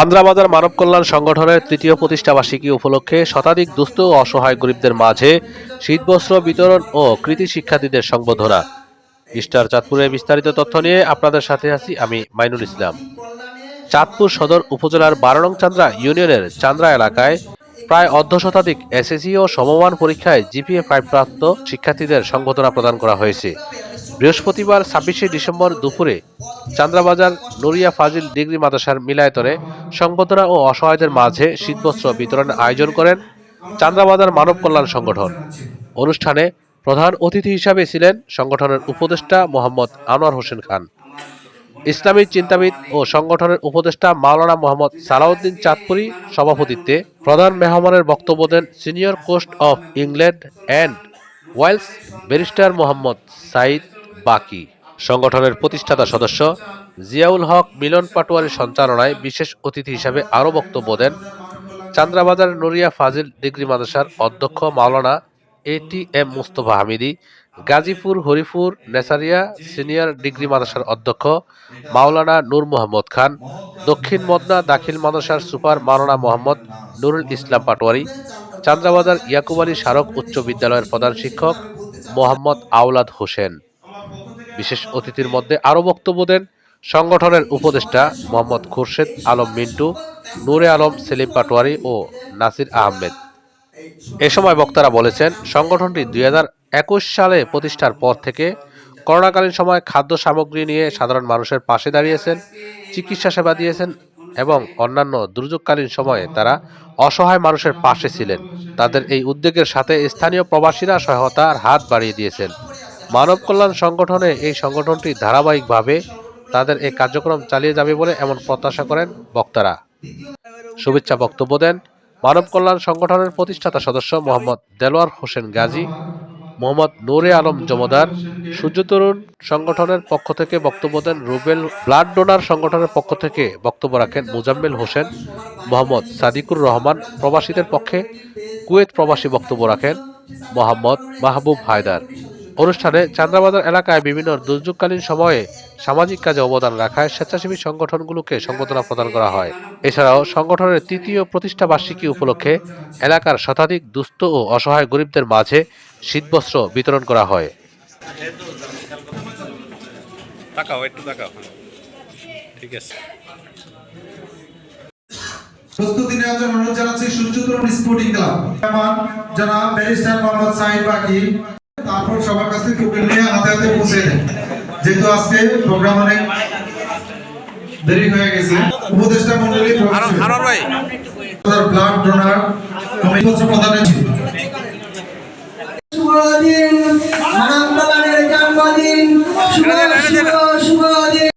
চান্দ্রাবাজার মানব কল্যাণ সংগঠনের তৃতীয় প্রতিষ্ঠাবার্ষিকী উপলক্ষে শতাধিক দুস্থ ও অসহায় গরিবদের মাঝে শীতবস্ত্র বিতরণ ও কৃতি শিক্ষার্থীদের সংবর্ধনা। ইস্টার চাঁদপুরে বিস্তারিত তথ্য নিয়ে আপনাদের সাথে আছি আমি মাইনুল ইসলাম। চাঁদপুর সদর উপজেলার বারো নং চান্দ্রা ইউনিয়নের চান্দ্রা এলাকায় প্রায় অর্ধ শতাধিক এসএসসি ও সমমান পরীক্ষায় জিপিএ ফাইভ প্রাপ্ত শিক্ষার্থীদের সংবর্ধনা প্রদান করা হয়েছে। বৃহস্পতিবার ছাব্বিশে ডিসেম্বর দুপুরে চান্দ্রাবাজার নুরিয়া ফাজিল ডিগ্রি মাদ্রাসার মিলায়তরে সংবর্ধনা ও অসহায়দের মাঝে শীতবস্ত্র বিতরণের আয়োজন করেন চান্দ্রাবাজার মানব কল্যাণ সংগঠন। অনুষ্ঠানে প্রধান অতিথি হিসাবে ছিলেন সংগঠনের উপদেষ্টা মোহাম্মদ আনোয়ার হোসেন খান। ইসলামী চিন্তাবিদ ও সংগঠনের উপদেষ্টা মাওলানা মোহাম্মদ সালাউদ্দিন চাঁদপুরি সভাপতিত্বে প্রধান মেহমানের বক্তব্য দেন senior courts of England and Wales barrister Mohammad Saeed Baki. সংগঠনের প্রতিষ্ঠাতা সদস্য জিয়াউল হক মিলন পাটোয়ারির সঞ্চালনায় বিশেষ অতিথি হিসাবে আরও বক্তব্য দেন চান্দ্রাবাজার নড়িয়া ফাজিল ডিগ্রি মাদ্রাসার অধ্যক্ষ Maulana A T M Mustafa Hamidi Gazipur, Haripur, Nesaria senior degree মাদ্রাসার অধ্যক্ষ মাওলানা নূর মোহাম্মদ খান, দক্ষিণ মদনা দাখিল মাদ্রাসার সুপার মাওলানা মোহাম্মদ নুরুল ইসলাম পাটোয়ারি, চান্দ্রাবাজার ইয়াকুব আলী স্মারক উচ্চ বিদ্যালয়ের প্রধান শিক্ষক মোহাম্মদ আওলাদ হোসেন। বিশেষ অতিথির মধ্যে আরও বক্তব্য দেন সংগঠনের উপদেষ্টা মোহাম্মদ খুরশেদ আলম মিন্টু, নূরে আলম সেলিম পাটোয়ারি ও নাসির আহমেদ। এ সময় বক্তারা বলেছেন, সংগঠনটি দুই হাজার একুশ সালে প্রতিষ্ঠার পর থেকে করোনাকালীন সময় খাদ্য সামগ্রী নিয়ে সাধারণ মানুষের পাশে দাঁড়িয়েছেন, চিকিৎসা সেবা দিয়েছেন এবং অন্যান্য দুর্যোগকালীন সময়ে তারা অসহায় মানুষের পাশে ছিলেন। তাদের এই উদ্যোগের সাথে স্থানীয় প্রবাসীরা সহায়তার হাত বাড়িয়ে দিয়েছেন। মানব কল্যাণ সংগঠনে এই সংগঠনটি ধারাবাহিকভাবে তাদের এই কার্যক্রম চালিয়ে যাবে বলে এমন প্রত্যাশা করেন বক্তারা। শুভেচ্ছা বক্তব্য দেন মানব কল্যাণ সংগঠনের প্রতিষ্ঠাতা সদস্য মোহাম্মদ দেলোয়ার হোসেন গাজী। মোহাম্মদ নূরে আলম জমাদার, সূর্য তরুণ সংগঠনের পক্ষ থেকে বক্তব্য দেন রুবেল, ব্লাড ডোনার সংগঠনের পক্ষ থেকে বক্তব্য রাখেন মুজাম্মেল হোসেন, মোহাম্মদ সাদিকুর রহমান প্রবাসীদের পক্ষে কুয়েত প্রবাসী বক্তব্য রাখেন মোহাম্মদ মাহবুব হায়দার। অনুষ্ঠানে চান্দ্রাবাজার এলাকায় বিভিন্ন দুর্যোগকালীন সময়ে সামাজিক কাজে অবদান রাখায় স্বেচ্ছাসেবী সংগঠনগুলোকে সংবর্ধনা প্রদান করা হয়। এছাড়াও সংগঠনের তৃতীয় প্রতিষ্ঠা বার্ষিকী উপলক্ষে এলাকার শতাধিক দুস্থ ও অসহায় গরিবদের মাঝে শীতবস্ত্র বিতরণ করা হয়। তাকাও একটু তাকাও। ঠিক আছে। প্রস্তুতি নেওয়ার জন্য অনুরোধ জানাচ্ছি সূর্যতরুণ স্পোর্টিং ক্লাব। জনাব ব্যারিস্টার মোহাম্মদ সাইদ বাকি তারপর সবার কাছে থেকে উকিল নিয়ে হাতে হাতে পৌঁছে দেন যেহেতু আজকে প্রোগ্রাম অনেক দেরি হয়ে গেছে উপদেষ্টা মন্ডলী আনোয়ার ভাই। ব্লাড ডোনার কমিটি পত্র